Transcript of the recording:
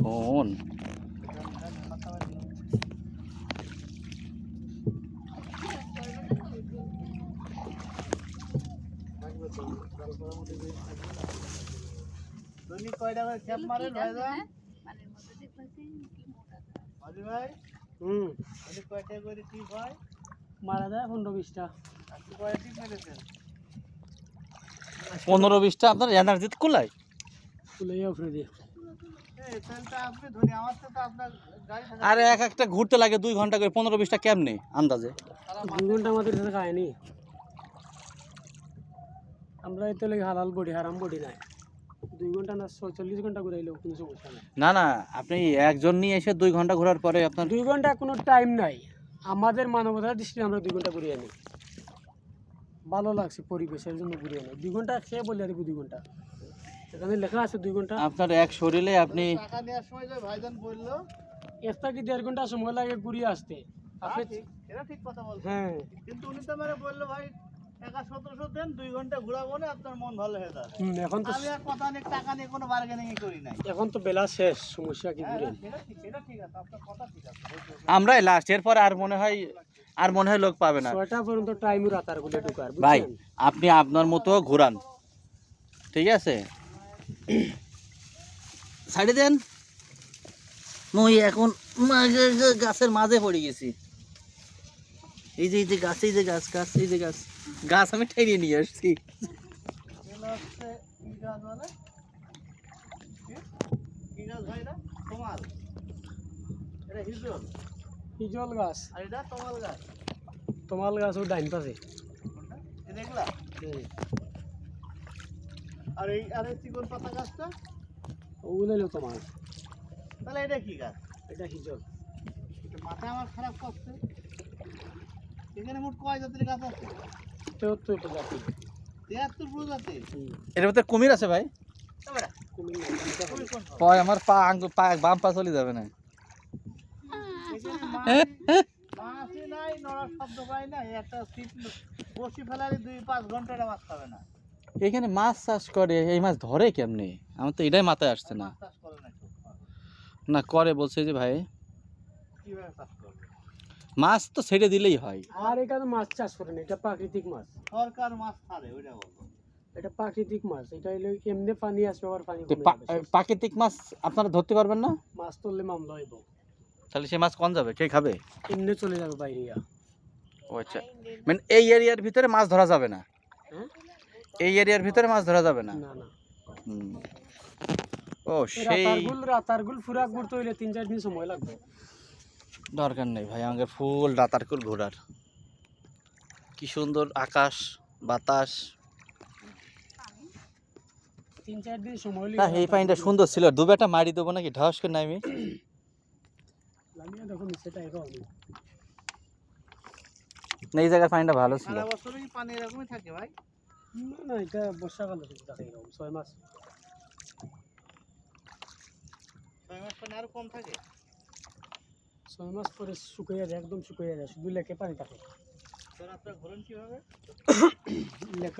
Phone. দৈনিক কয়টা করে খ্যাপ মারেন ভাইজান হাজি ভাই? হুম। কয়টা করে টিপ হয়? মারা যায় পনেরো বিশটা। আপনি কয়টা টিপ মেরেছেন পনেরো বিশটা আপনার এনার্জি কুলায়। তুলে উঠে দিয়ে। আর এক একটা ঘুরতে লাগে দুই ঘণ্টা করে পনেরো বিশটা কেমনে আন্দাজে? দুই ঘণ্টা আমাদের সাথে খায়নি। আমরা এতে লাগে হালাল বডি হারাম বডি নাই। দুই ঘণ্টা না চল্লিশ ঘণ্টা ঘুরে কোনো সমস্যা নাই। না না আপনি একজন নিয়ে এসে দুই ঘণ্টা ঘোরার পরে আপনার দুই ঘণ্টা কোনো টাইম নাই। আমাদের মানবতার দৃষ্টিতে আমরা দুই ঘণ্টা ঘুরিয়ে আনি। ভালো লাগছে পরিবেশের জন্য ঘুরিয়ে আনি। দুই ঘণ্টা খেয়ে বলে দেবো দুই ঘণ্টা। এখানে লেখা আছে দুই ঘণ্টা। আপনার এক শরীরে আপনি টাকা নেওয়ার সময় যে ভাইজান বলল একটা কি দেড় ঘণ্টা সময় লাগে ঘুরিয়ে আসতে? আপনি ঠিক, এটা ঠিক কথা বলছেন হ্যাঁ। কিন্তু উনি তো মানে বলল ভাই টাকা সতেরোশো দেন দুই ঘণ্টা ঘোরাবো না আপনার মন ভালো হয়ে যাবে। এখন তো আমি আর কথা নিয়ে টাকা নিয়ে কোনো বার্গেনিং করি নাই। এখন তো বেলা শেষ সমস্যা কি হ্যাঁ, ঘুরে সেটা ঠিক সেটা ঠিক আছে আপনার কথা ঠিক আছে। আমরাই লাস্ট এরপরে আর মনে হয় আর মনে হয় লোক পাবে না। ছয়টা পর্যন্ত টাইম রাতার গুলে ঢুকার ভাই আপনি আপনার মতো ঘোরান। ঠিক আছে? সাইডে দেন। মই এখন গাছের মাঝে পড়ে গেছি। এই যে এই যে গাছ এই যে গাছ গাছ এই যে গাছ। গাছ আমি ঠেনিয়ে নিয়ে আসছি। তোমাল এটা হিজল হিজল গাছ। আর এটা তোমাল গাছ। তোমাল গাছ ও ডাইন পাশে। এগুলা আর এই আর এই চিকন পাতা গাছটা? ওগুলো হলো তোমাল তাহলে এটা কি গাছ? এটা হিজল। এটা মাথা আমার খারাপ করছে। এখানে মোট কয় জাতের গাছ আছে? তেহত্তর প্রজাতি। তিয়াত্তর প্রজাতি। এর ভিতরে কুমির আছে ভাই? পয় আমার পা আঙ্গুল পা বাম পা চলে যাবে না। এখানে মাছি- মাছি নাই নড়ার শব্দ পাই না। একটা সিট বসি ফেলালে দুই পাঁচ ঘণ্টা এটা মাছ খাবে না। এখানে মাছ চাষ করে এই মাছ ধরে কেমনে? আমার তো এটাই মাথায় আসছে না। মাছ চাষ করে না করে বলছে যে ভাই। কীভাবে চাষ করবে? মাছ তো ছেড়ে দিলেই হয়। আর এখানে মাছ চাষ করে না এটা প্রাকৃতিক মাছ। সরকার মাছ ছাড়ে ওইটা বলব এটা প্রাকৃতিক মাছ এটা হলো এমনি পানি আসবে আবার পানি। প্রাকৃতিক মাছ আপনারা ধরতে পারবেন না? মাছ তুললে মামলা হইব। তাহলে সে মাছ কম যাবে? কে খাবে? এমনি চলে যাবে বাইরে? ও আচ্ছা। মানে এই এরিয়ার ভিতরে মাছ ধরা যাবে না? হ্যাঁ? এই এরিয়ার ভিতরে মাছ ধরা যাবে না? না না। হুম। ও সেই রাতারগুল রাতারগুল ফুরাক ঘুরতে হইলে তিন চার দিন সময় লাগবে। দরকার নেই ভাই আমাকে ফুল রাতারকুল ঘোরার। কি সুন্দর আকাশ বাতাস। তিন চার দিন সময় না এই পানিটা সুন্দর ছিল। দু বেটা মারি দেবো নাকি? ঢস করে নামি। দেখো এই জায়গার পানিটা ভালো ছিল। সারা বছরই পানি এরকমই থাকে ভাই। না না এটা বর্ষাকালে শুধু থাকে এরকম ছয় মাস। ছয় মাস পানি আরও কম থাকে? ছয় মাস পরে শুকিয়ে যায় একদম শুকিয়ে যায় শুধু লেকে পানি থাকে। আপনার ঘোরেন কীভাবে? লেকে